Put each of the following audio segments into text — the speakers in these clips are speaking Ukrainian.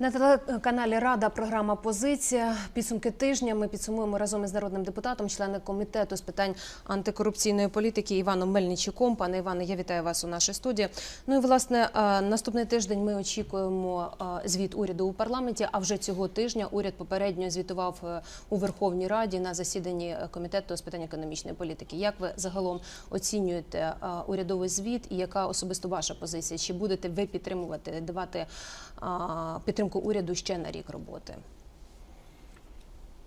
На телеканалі Рада програма Позиція. Підсумки тижня ми підсумуємо разом із народним депутатом, члени комітету з питань антикорупційної політики Іваном Мельничуком. Пане Іване, я вітаю вас у нашій студії. Ну і власне е, наступний тиждень ми очікуємо е, звіт уряду у парламенті. А вже цього тижня уряд попередньо звітував е, у Верховній Раді на засіданні комітету з питань економічної політики. Як ви загалом оцінюєте урядовий звіт і яка особисто ваша позиція? Чи будете ви підтримувати давати а, підтримку уряду ще на рік роботи?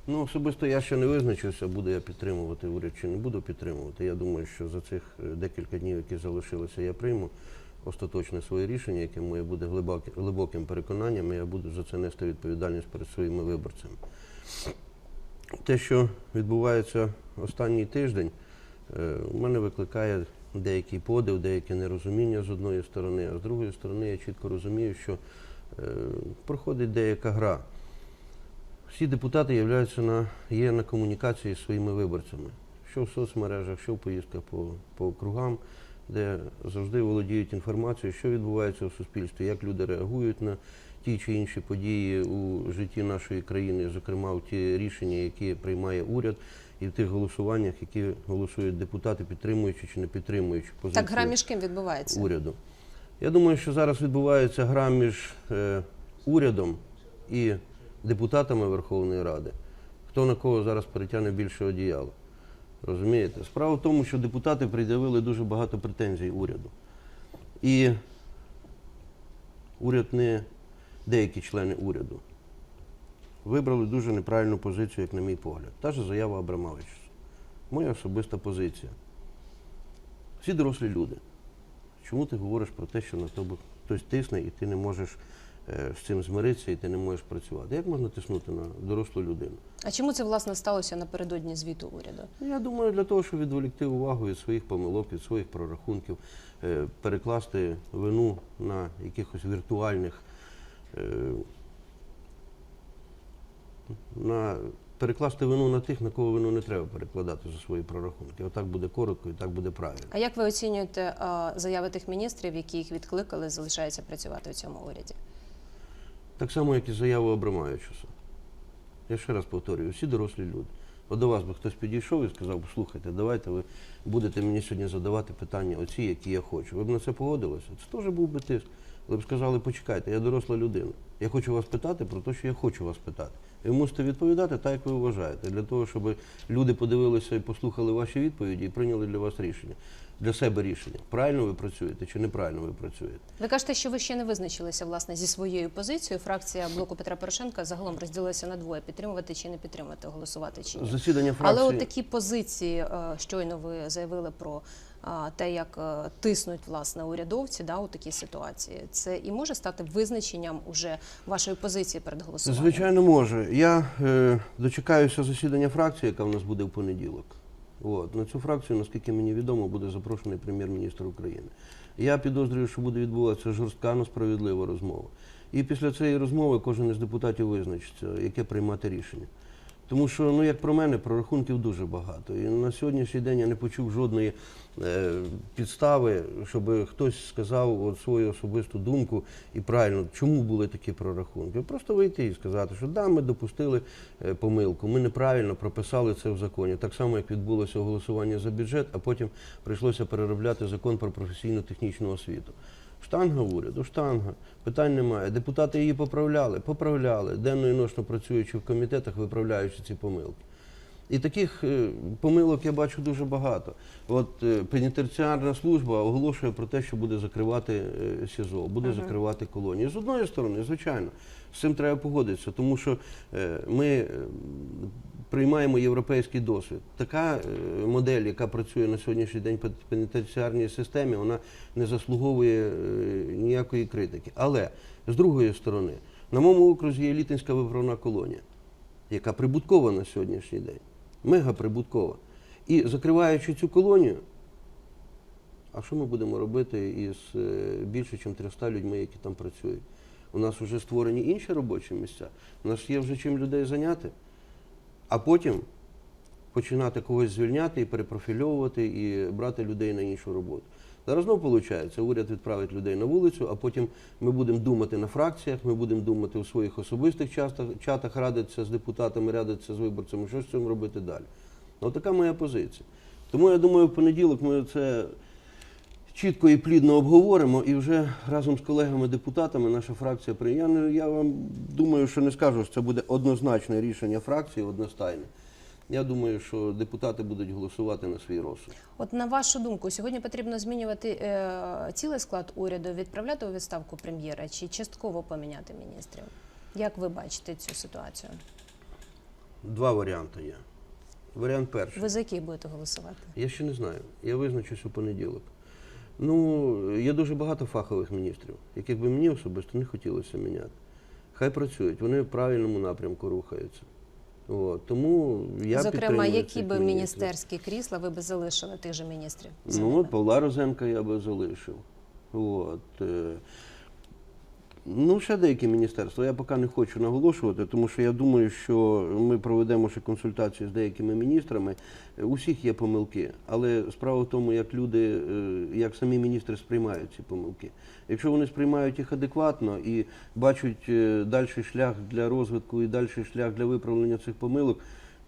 Ну, особисто я ще не визначився, буду я підтримувати уряд чи не буду підтримувати. Я думаю, що за цих е, декілька днів, які залишилися, я прийму остаточне своє рішення, яке моє буде глибоким переконанням, і я буду за це нести відповідальність перед своїми виборцями. Те, що відбувається останній тиждень, е, у мене викликає деякий подив, деяке нерозуміння з одної сторони, а з другої сторони я чітко розумію, що проходить деяка гра. Всі депутати являються на, є на комунікації з своїми виборцями, що в соцмережах, що в поїздках по, по округам, де завжди володіють інформацією, що відбувається в суспільстві, як люди реагують на ті чи інші події у житті нашої країни, зокрема в ті рішення, які приймає уряд, і в тих голосуваннях, які голосують депутати, підтримуючи чи не підтримуючи позицію Так гра між ким відбувається? уряду. Я думаю, що зараз відбувається гра між е, урядом і депутатами Верховної Ради. Хто на кого зараз перетягне більше одіяло. Розумієте? Справа в тому, що депутати пред'явили дуже багато претензій уряду. І уряд не деякі члени уряду вибрали дуже неправильну позицію, як на мій погляд. Та ж заява Абрамовича. Моя особиста позиція. Всі дорослі люди. Чому ти говориш про те, що на тебе хтось тисне, і ти не можеш е, з цим змиритися, і ти не можеш працювати? Як можна тиснути на дорослу людину? А чому це власне сталося напередодні звіту уряду? Ну, Я думаю, для того, щоб відволікти увагу від своїх помилок, від своїх прорахунків, е, перекласти вину на якихось віртуальних, е, на, перекласти вину на тих, на кого вину не треба перекладати за свої прорахунки. Отак буде коротко і так буде правильно. А як ви оцінюєте а, заяви тих міністрів, які їх відкликали, залишаються працювати у цьому уряді? Так само, як і заяву Абрамаючуса. Я ще раз повторюю, всі дорослі люди. От до вас би хтось підійшов і сказав, слухайте, давайте ви будете мені сьогодні задавати питання оці, які я хочу. Ви б на це погодилися? Це теж був би тиск. Ви б сказали, почекайте, я доросла людина. Я хочу вас питати про те, що я хочу вас питати. Ви мусите відповідати так, як ви вважаєте, для того, щоб люди подивилися і послухали ваші відповіді і прийняли для вас рішення, для себе рішення. Правильно ви працюєте чи неправильно ви працюєте? Ви кажете, що ви ще не визначилися власне зі своєю позицією. Фракція блоку Петра Порошенка загалом розділилася на двоє: підтримувати чи не підтримувати, голосувати чи ні. Засідання фракції. Але от такі позиції, е, щойно ви заявили про е, те, як е, тиснуть власне урядовці да, у такій ситуації, це і може стати визначенням уже вашої позиції перед голосуванням? Звичайно, може. Я е, дочекаюся засідання фракції, яка в нас буде в понеділок. От. На цю фракцію, наскільки мені відомо, буде запрошений прем'єр-міністр України. Я підозрюю, що буде відбуватися жорстка, але справедлива розмова. І після цієї розмови кожен із депутатів визначиться, яке приймати рішення. Тому що, ну як про мене, прорахунків дуже багато. І на сьогоднішній день я не почув жодної е, підстави, щоб хтось сказав свою особисту думку і правильно, чому були такі прорахунки. Просто вийти і сказати, що да, ми допустили е, помилку, ми неправильно прописали це в законі. Так само, як відбулося голосування за бюджет, а потім прийшлося переробляти закон про професійну технічну освіту. Штанга уряду, штанга, питань немає. Депутати її поправляли, поправляли, денно і ночно працюючи в комітетах, виправляючи ці помилки. І таких е, помилок я бачу дуже багато. От е, пенітенціарна служба оголошує про те, що буде закривати е, СІЗО, буде закривати колонії. З одної сторони, звичайно, з цим треба погодитися, тому що ми приймаємо європейський досвід. Така е, модель, яка працює на сьогоднішній день в пенітенціарній системі, вона не заслуговує е, ніякої критики. Але з другої сторони, на моєму окрузі є Літинська виправна колонія, яка прибуткова на сьогоднішній день, мега прибуткова. І закриваючи цю колонію, а що ми будемо робити із е, більше, ніж 300 людьми, які там працюють? У нас вже створені інші робочі місця, у нас є вже чим людей зайняти, а потім починати когось звільняти і перепрофільовувати, і брати людей на іншу роботу. Зараз знову виходить, уряд відправить людей на вулицю, а потім ми будемо думати на фракціях, ми будемо думати у своїх особистих чатах, чатах радитися з депутатами, радитися з виборцями, що з цим робити далі. Ну, така моя позиція. Тому я думаю, в понеділок ми це чітко і плідно обговоримо, і вже разом з колегами-депутатами наша фракція прийняла. Я, вам думаю, що не скажу, що це буде однозначне рішення фракції, одностайне. Я думаю, що депутати будуть голосувати на свій розсуд. От на вашу думку, сьогодні потрібно змінювати е, цілий склад уряду, відправляти у відставку прем'єра чи частково поміняти міністрів? Як ви бачите цю ситуацію? Два варіанти є. Варіант перший. Ви за який будете голосувати? Я ще не знаю. Я визначусь у понеділок. Ну, є дуже багато фахових міністрів, яких би мені особисто не хотілося міняти. Хай працюють, вони в правильному напрямку рухаються. От, тому я Зокрема, які би міністрів. міністерські крісла ви би залишили тих же міністрів? Ну, от Павла Розенка я би залишив. От. Ну, ще деякі міністерства. Я поки не хочу наголошувати, тому що я думаю, що ми проведемо ще консультації з деякими міністрами. У всіх є помилки, але справа в тому, як люди, е, як самі міністри сприймають ці помилки. Якщо вони сприймають їх адекватно і бачать е, дальший шлях для розвитку і дальший шлях для виправлення цих помилок,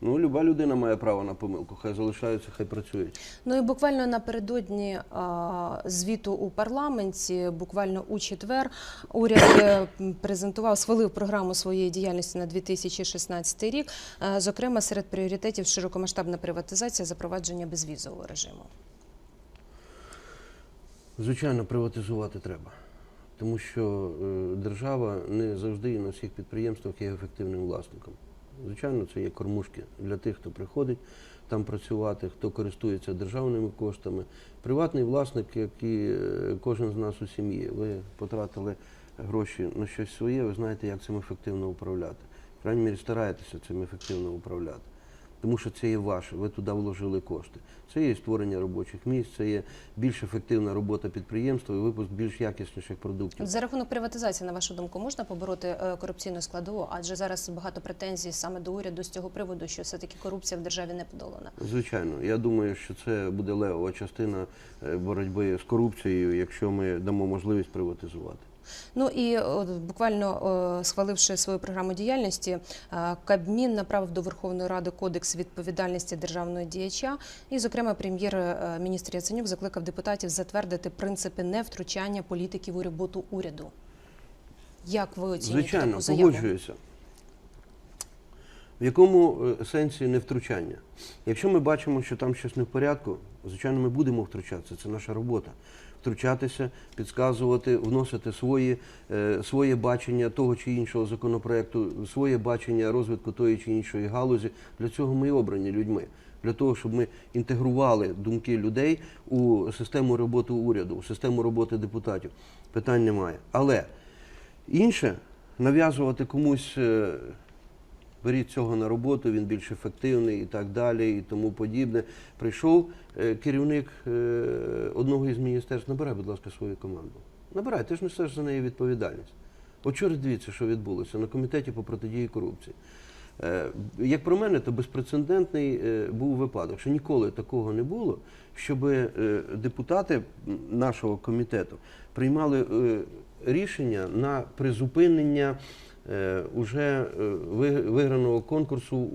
ну, люба людина має право на помилку. Хай залишаються, хай працюють. Ну і буквально напередодні а, звіту у парламенті, буквально у четвер, уряд е, презентував, схвалив програму своєї діяльності на 2016 рік. Е, Зокрема, серед пріоритетів широкомасштабна приватизація, запровадження безвізового режиму. Звичайно, приватизувати треба, тому що е, держава не завжди і на всіх підприємствах є ефективним власником. Звичайно, це є кормушки для тих, хто приходить там працювати, хто користується державними коштами. Приватний власник, як і е, кожен з нас у сім'ї, ви потратили гроші на щось своє, ви знаєте, як цим ефективно управляти. В крайній мірі стараєтеся цим ефективно управляти. Тому що це є ваше, ви туди вложили кошти. Це є створення робочих місць, це є більш ефективна робота підприємства і випуск більш якісніших продуктів. За рахунок приватизації, на вашу думку, можна побороти е, корупційну складову? Адже зараз багато претензій саме до уряду з цього приводу, що все-таки корупція в державі не подолана. Звичайно, я думаю, що це буде левова частина е, боротьби з корупцією, якщо ми дамо можливість приватизувати. Ну і от, буквально е, схваливши свою програму діяльності, е, Кабмін направив до Верховної Ради кодекс відповідальності державного діяча. І, зокрема, прем'єр-міністр Яценюк закликав депутатів затвердити принципи невтручання політиків у роботу уряду. Як ви оцінюєте Звичайно, таку заяву? погоджуюся. В якому е, сенсі не втручання? Якщо ми бачимо, що там щось не в порядку, звичайно, ми будемо втручатися. Це наша робота. Втручатися, підказувати, вносити свої, е, своє бачення того чи іншого законопроекту, своє бачення розвитку тої чи іншої галузі. Для цього ми обрані людьми. Для того, щоб ми інтегрували думки людей у систему роботи уряду, у систему роботи депутатів. Питань немає. Але інше нав'язувати комусь. Беріть цього на роботу, він більш ефективний і так далі, і тому подібне. Прийшов е, керівник е, одного із міністерств, набирай, будь ласка, свою команду. Набирай, ти ж несеш за неї відповідальність. От вчора дивіться, що відбулося на комітеті по протидії корупції. Е, Як про мене, то безпрецедентний був випадок, що ніколи такого не було, щоб депутати нашого комітету приймали рішення на призупинення уже е, виграного конкурсу е,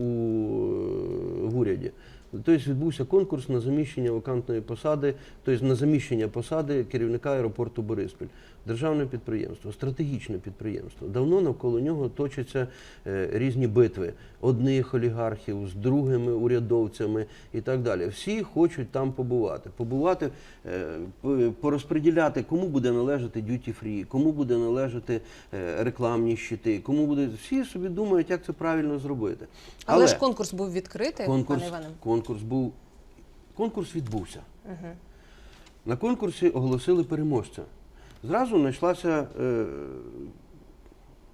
в уряді. Тобто відбувся конкурс на заміщення вакантної посади, тобто на заміщення посади керівника аеропорту Бориспіль. Державне підприємство, стратегічне підприємство. Давно навколо нього точаться е, різні битви одних олігархів з другими урядовцями і так далі. Всі хочуть там побувати. Побувати, е, порозподіляти, кому буде належати duty free, кому буде належати е, рекламні щити, кому буде. Всі собі думають, як це правильно зробити. Але, ж конкурс був відкритий, конкурс, пане Іване. конкурс був. Конкурс відбувся. На конкурсі оголосили переможця. Зразу знайшлася е,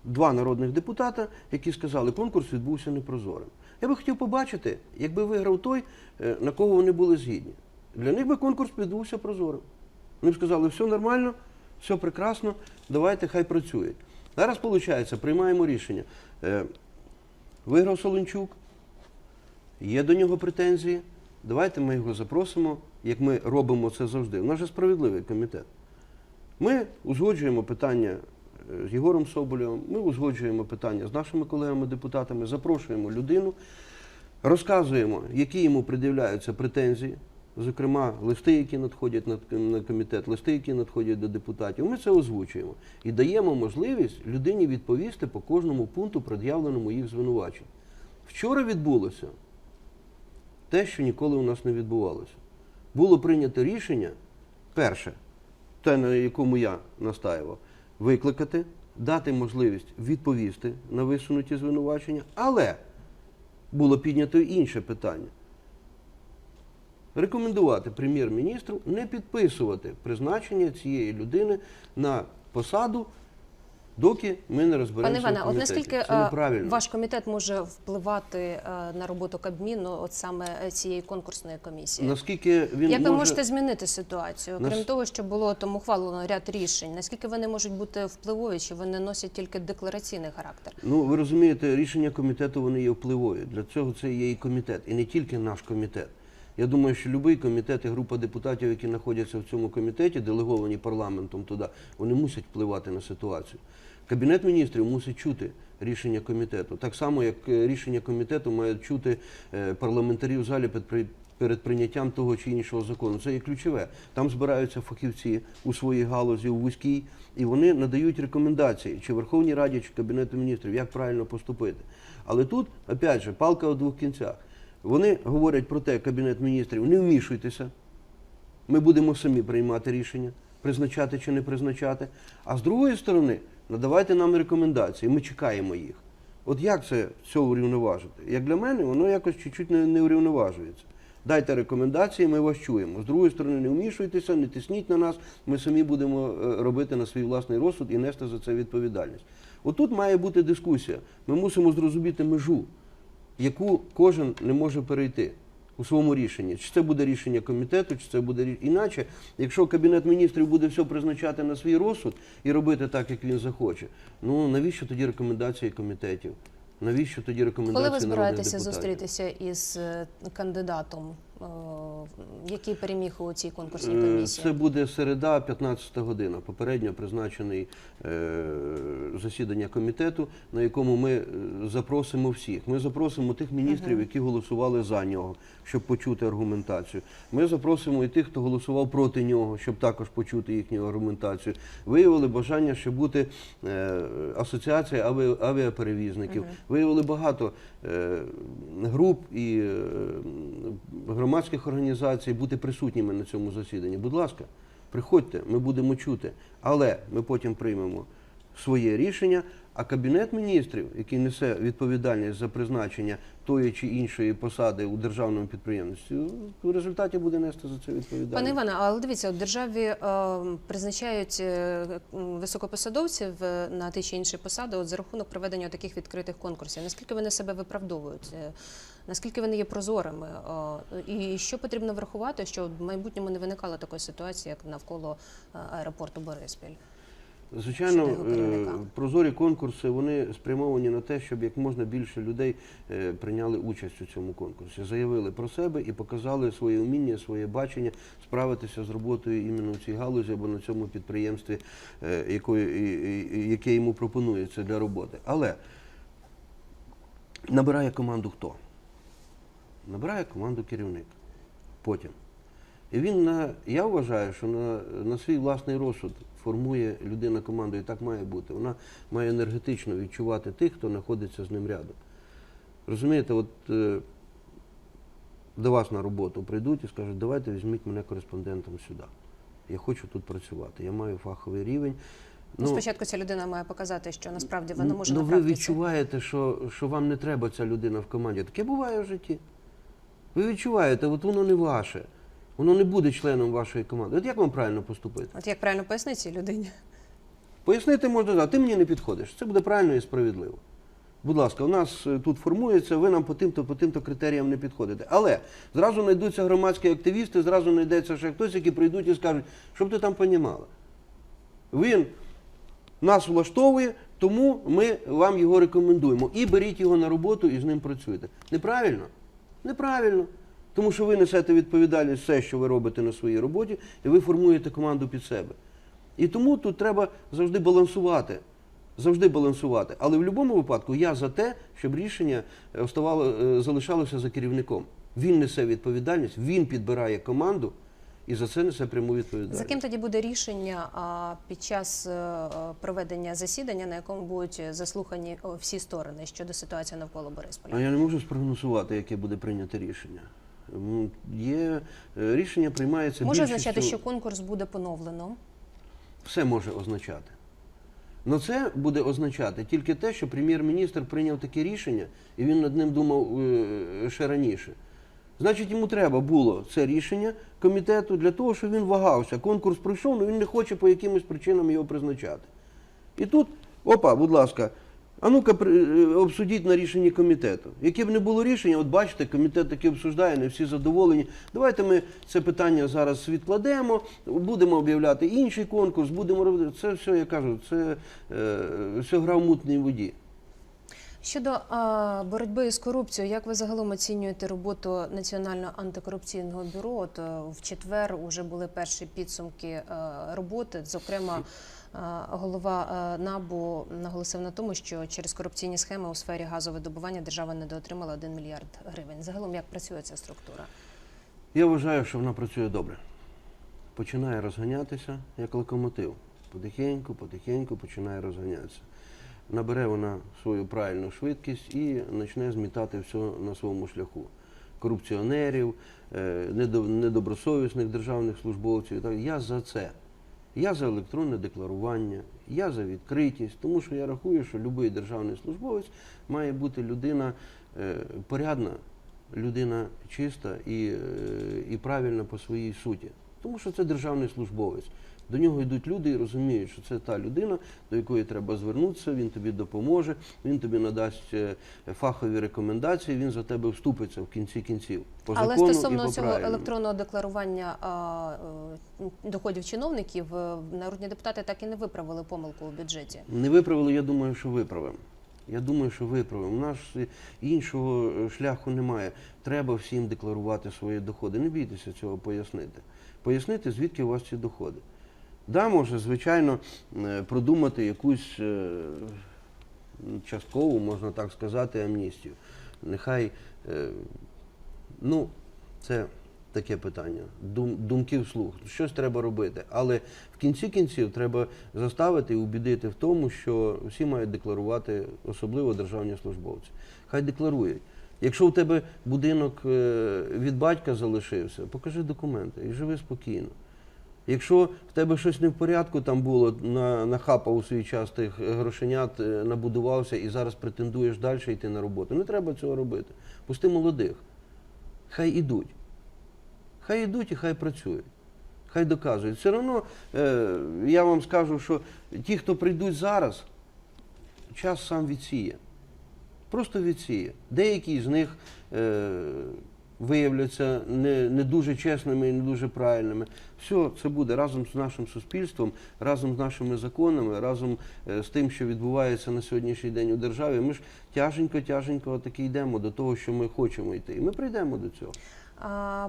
два народних депутата, які сказали, конкурс відбувся непрозорим. Я би хотів побачити, якби виграв той, е, на кого вони були згідні. Для них би конкурс відбувся прозорим. Вони б сказали, все нормально, все прекрасно, давайте хай працюють. Зараз, виходить, приймаємо рішення. Е, Виграв Солончук, є до нього претензії. давайте ми його запросимо, як ми робимо це завжди. У нас же справедливий комітет. Ми узгоджуємо питання е, з Єгором Соболєвим, ми узгоджуємо питання з нашими колегами-депутатами, запрошуємо людину, розказуємо, які йому пред'являються претензії, зокрема, листи, які надходять на- комітет, листи, які надходять до депутатів. Ми це озвучуємо і даємо можливість людині відповісти по кожному пункту, пред'явленому їх звинувачень. Вчора відбулося те, що ніколи у нас не відбувалося. Було прийнято рішення, перше, те, на якому я настаював, викликати, дати можливість відповісти на висунуті звинувачення, але було піднято інше питання. Рекомендувати прем'єр-міністру не підписувати призначення цієї людини на посаду, доки ми не Пане розберемося. Іване, в от наскільки е, ваш комітет може впливати е, на роботу Кабміну, от саме е, цієї конкурсної комісії? Наскільки він Як ви може... можете змінити ситуацію? Нас- Крім того, що було там ухвалено ряд рішень, наскільки вони можуть бути впливові, чи вони носять тільки деклараційний характер? Ну, ви розумієте, рішення комітету вони є впливові. Для цього це є і комітет, і не тільки наш комітет. Я думаю, що будь-який комітет і група депутатів, які знаходяться в цьому комітеті, делеговані парламентом туди, вони мусять впливати на ситуацію. Кабінет міністрів мусить чути рішення комітету. Так само, як е, рішення комітету мають чути е, парламентарі в залі під перед прийняттям того чи іншого закону. Це є ключове. Там збираються фахівці у своїй галузі, у вузькій, і вони надають рекомендації чи Верховній Раді, чи Кабінету міністрів, як правильно поступити. Але тут, опять же, палка у двох кінцях. Вони говорять про те, Кабінет міністрів, не вмішуйтеся, ми будемо самі приймати рішення, призначати чи не призначати. А з другої сторони, надавайте нам рекомендації, ми чекаємо їх. От як це все урівноважити? Як для мене, воно якось чуть-чуть не, не урівноважується. Дайте рекомендації, ми вас чуємо. З другої сторони, не вмішуйтеся, не тисніть на нас, ми самі будемо е, робити на свій власний розсуд і нести за це відповідальність. Отут має бути дискусія. Ми мусимо зрозуміти межу, яку кожен не може перейти у своєму рішенні. Чи це буде рішення комітету, чи це буде іначе. Якщо кабінет міністрів буде все призначати на свій розсуд і робити так, як він захоче, ну навіщо тоді рекомендації комітетів? Навіщо тоді рекомендації Коли ви збираєтеся депутатів? зустрітися із е, кандидатом, який переміг у цій конкурсній Е, комісії? Це буде середа, 15 година. Попередньо призначений е, засідання комітету, на якому ми е, запросимо всіх. Ми запросимо тих міністрів, які голосували за нього, щоб почути аргументацію. Ми запросимо і тих, хто голосував проти нього, щоб також почути їхню аргументацію. Виявили бажання, ще бути е, асоціація аві- авіаперевізників. Виявили багато е, груп і е, громадських організацій бути присутніми на цьому засіданні. Будь ласка, приходьте, ми будемо чути. Але ми потім приймемо своє рішення. А кабінет міністрів, який несе відповідальність за призначення тої чи іншої посади у державному підприємстві, в результаті буде нести за це відповідальність. Пане Іване, але дивіться, от державі е, призначають е, високопосадовців е, на ті чи інші посади от за рахунок проведення таких відкритих конкурсів. Наскільки вони себе виправдовують? Е, Наскільки вони є прозорими? Е, І що потрібно врахувати, щоб в майбутньому не виникало такої ситуації, як навколо аеропорту Бориспіль? Звичайно, е, прозорі конкурси вони спрямовані на те, щоб як можна більше людей е, прийняли участь у цьому конкурсі, заявили про себе і показали своє вміння, своє бачення справитися з роботою іменно в цій галузі або на цьому підприємстві, е, яке йому пропонується для роботи. Але набирає команду хто? Набирає команду керівник. Потім. І він на я вважаю, що на, на свій власний розсуд формує людина команду, і так має бути. Вона має енергетично відчувати тих, хто знаходиться з ним рядом. Розумієте, от е, до вас на роботу прийдуть і скажуть, давайте візьміть мене кореспондентом сюди. Я хочу тут працювати. Я маю фаховий рівень. Ну, спочатку ця людина має показати, що насправді вона може ну, ви відчуваєте, що, що вам не треба ця людина в команді. Таке буває в житті. Ви відчуваєте, от воно не ваше. Воно не буде членом вашої команди. От як вам правильно поступити? От як правильно пояснити цій людині? Пояснити можна, так, ти мені не підходиш. Це буде правильно і справедливо. Будь ласка, у нас е, тут формується, ви нам по тим-то, по тим-то критеріям не підходите. Але зразу знайдуться громадські активісти, зразу знайдеться ще хтось, які прийдуть і скажуть, щоб ти там понімала. Він нас влаштовує, тому ми вам його рекомендуємо. І беріть його на роботу і з ним працюйте. Неправильно? Неправильно. Тому що ви несете відповідальність все, що ви робите на своїй роботі, і ви формуєте команду під себе. І тому тут треба завжди балансувати. Завжди балансувати. Але в будь-якому випадку я за те, щоб рішення е, оставало, е, залишалося за керівником. Він несе відповідальність, він підбирає команду і за це несе пряму відповідальність. За ким тоді буде рішення під час е, проведення засідання, на якому будуть заслухані всі сторони щодо ситуації навколо А я не можу спрогнозувати, яке буде прийнято рішення. Є е, рішення приймається Може більшістю- означати, що конкурс буде поновлено. все може означати. Но це буде означати тільки те, що прем'єр-міністр прийняв таке рішення, і він над ним думав е, ще раніше. Значить, йому треба було це рішення комітету для того, щоб він вагався. Конкурс пройшов, але він не хоче по якимось причинам його призначати. І тут, опа, будь ласка, а ну-ка е, обсудіть на рішенні комітету. Яке б не було рішення, от бачите, комітет таки обсуждає, не всі задоволені. Давайте ми це питання зараз відкладемо, будемо об'являти інший конкурс, будемо робити. Це все, я кажу, це е, все гра в мутній воді. Щодо а, боротьби з корупцією, як ви загалом оцінюєте роботу Національного антикорупційного бюро? От е, в четвер вже були перші підсумки е, роботи. Зокрема, е, голова е, НАБУ наголосив на тому, що через корупційні схеми у сфері газовидобування держава недоотримала 1 мільярд гривень. Загалом як працює ця структура? Я вважаю, що вона працює добре. Починає розганятися як локомотив. Потихеньку, потихеньку починає розганятися. Набере вона свою правильну швидкість і почне змітати все на своєму шляху. Корупціонерів, е, недобросовісних державних службовців. Я за це. Я за електронне декларування, я за відкритість, тому що я рахую, що будь-який державний службовець має бути людина е, порядна, людина чиста е, і правильна по своїй суті. Тому що це державний службовець. До нього йдуть люди і розуміють, що це та людина, до якої треба звернутися, він тобі допоможе, він тобі надасть е, фахові рекомендації, він за тебе вступиться в кінці кінців. По Але закону і стосовно по цього правильному. електронного декларування а, е, доходів чиновників, е, народні депутати так і не виправили помилку у бюджеті. Не виправили, я думаю, що виправимо. Я думаю, що виправимо. У нас іншого шляху немає. Треба всім декларувати свої доходи. Не бійтеся цього пояснити. Пояснити, звідки у вас ці доходи. Да, може, звичайно, е, продумати якусь е, часткову, можна так сказати, амністію. Нехай, е, ну, це таке питання. Дум, думки вслух. Щось треба робити. Але в кінці кінців треба заставити і убідити в тому, що всі мають декларувати, особливо державні службовці. Хай декларують. Якщо у тебе будинок від батька залишився, покажи документи і живи спокійно. Якщо в тебе щось не в порядку там було, на, нахапав у свій час тих грошенят, е, набудувався і зараз претендуєш далі йти на роботу, не треба цього робити. Пусти молодих. Хай ідуть. Хай ідуть і хай працюють. Хай доказують. Все одно е, я вам скажу, що ті, хто прийдуть зараз, час сам відсіє. Просто відсіє. Деякі з них е, виявляться не, не дуже чесними і не дуже правильними. Все це буде разом з нашим суспільством, разом з нашими законами, разом е, з тим, що відбувається на сьогоднішній день у державі. Ми ж тяженько, тяженько таки йдемо до того, що ми хочемо йти. І ми прийдемо до цього.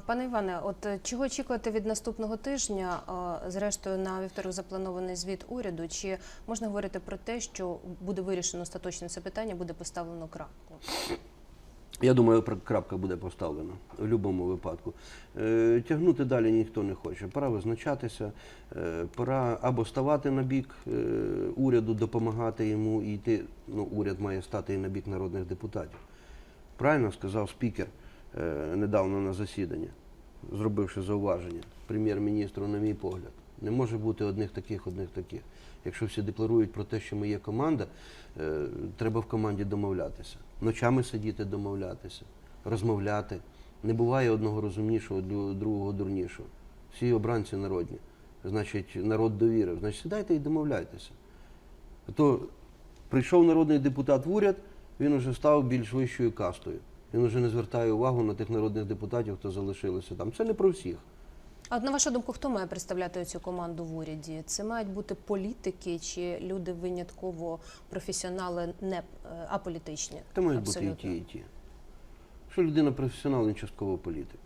Пане Іване, от е, чого очікувати від наступного тижня? Зрештою, на вівторок запланований звіт уряду. Чи можна говорити про те, що буде вирішено остаточно це питання, буде поставлено крапку? Я думаю, крапка буде поставлена в будь-якому випадку. Е, тягнути далі ніхто не хоче. Пора визначатися, е, пора або ставати на бік е, уряду, допомагати йому і йти. Ну, уряд має стати і на бік народних депутатів. Правильно сказав спікер недавно на засіданні, зробивши зауваження прем'єр-міністру, на мій погляд. Не може бути одних таких, одних таких. Якщо всі декларують про те, що ми є команда, треба в команді домовлятися. Ночами сидіти, домовлятися, розмовляти. Не буває одного розумнішого, другого дурнішого. Всі обранці народні. Значить, народ довірив. Значить, сідайте і домовляйтеся. То прийшов народний депутат в уряд, він уже став більш вищою кастою. Він уже не звертає увагу на тих народних депутатів, хто залишилися там. Це не про всіх. А от на вашу думку, хто має представляти цю команду в уряді? Це мають бути політики чи люди винятково професіонали, не е, аполітичні? Та мають бути і ті, і ті. Що людина професіонал, він частково політик.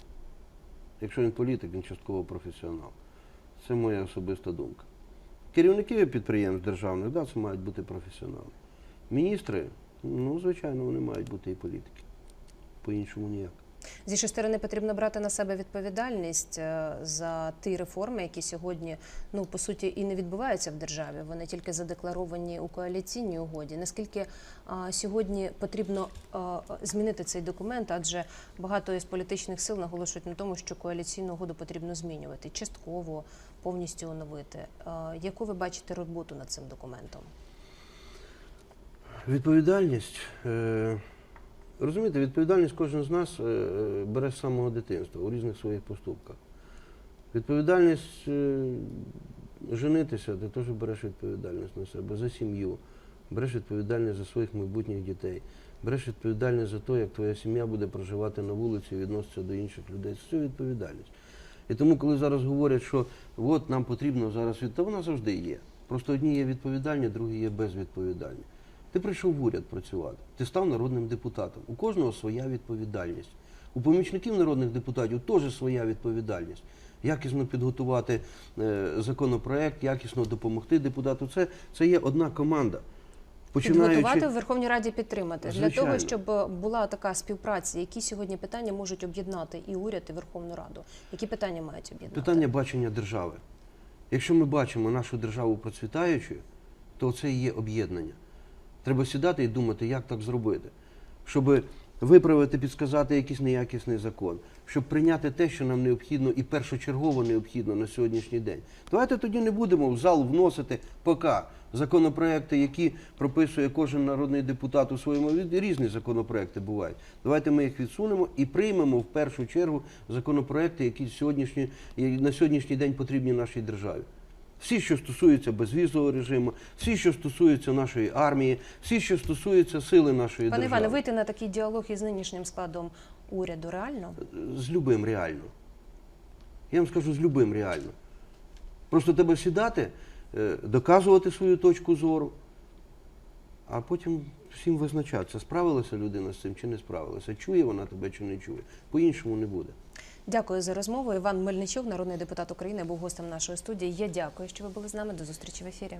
Якщо він політик, він частково професіонал. Це моя особиста думка. Керівники підприємств державних, да, це мають бути професіонали. Міністри, ну, звичайно, вони мають бути і політики. По-іншому ніяк. Зі іншої сторони потрібно брати на себе відповідальність е, за ті реформи, які сьогодні ну по суті і не відбуваються в державі. Вони тільки задекларовані у коаліційній угоді. Наскільки а, сьогодні потрібно а, змінити цей документ? Адже багато із політичних сил наголошують на тому, що коаліційну угоду потрібно змінювати частково, повністю оновити. Яку ви бачите роботу над цим документом? Відповідальність. Е, розумієте, відповідальність кожен з нас е, е, бере з самого дитинства у різних своїх поступках. Відповідальність е, женитися, ти теж береш відповідальність на себе за сім'ю, береш відповідальність за своїх майбутніх дітей, береш відповідальність за те, як твоя сім'я буде проживати на вулиці і відноситься до інших людей. Це відповідальність. І тому, коли зараз говорять, що от нам потрібно зараз від, то вона завжди є. Просто одні є відповідальні, другі є безвідповідальні. Ти прийшов в уряд працювати, ти став народним депутатом. У кожного своя відповідальність. У помічників народних депутатів теж своя відповідальність. Якісно підготувати е, законопроект, якісно допомогти депутату. Це, це є одна команда. Підготувати в Верховній Раді підтримати для того, щоб була така співпраця. Які сьогодні питання можуть об'єднати і уряд, і Верховну Раду? Які питання мають об'єднати? Питання бачення держави. Якщо ми бачимо нашу державу процвітаючою, то це і є об'єднання. Треба сідати і думати, як так зробити, щоб виправити, підсказати якийсь неякісний закон, щоб прийняти те, що нам необхідно і першочергово необхідно на сьогоднішній день. Давайте тоді не будемо в зал вносити поки законопроекти, які прописує кожен народний депутат у своєму різні законопроекти бувають. Давайте ми їх відсунемо і приймемо в першу чергу законопроекти, які сьогоднішні на сьогоднішній день потрібні нашій державі. Всі, що стосуються безвізового режиму, всі, що стосуються нашої армії, всі, що стосуються сили нашої Пане держави. Іване, вийти на такий діалог із нинішнім складом уряду реально? З любим реально. Я вам скажу, з любим реально. Просто треба сідати, е, доказувати свою точку зору, а потім всім визначатися, справилася людина з цим чи не справилася, чує вона тебе чи не чує. По-іншому не буде. Дякую за розмову. Іван Мельничук, народний депутат України, був гостем нашої студії. Я дякую, що ви були з нами. До зустрічі в ефірі.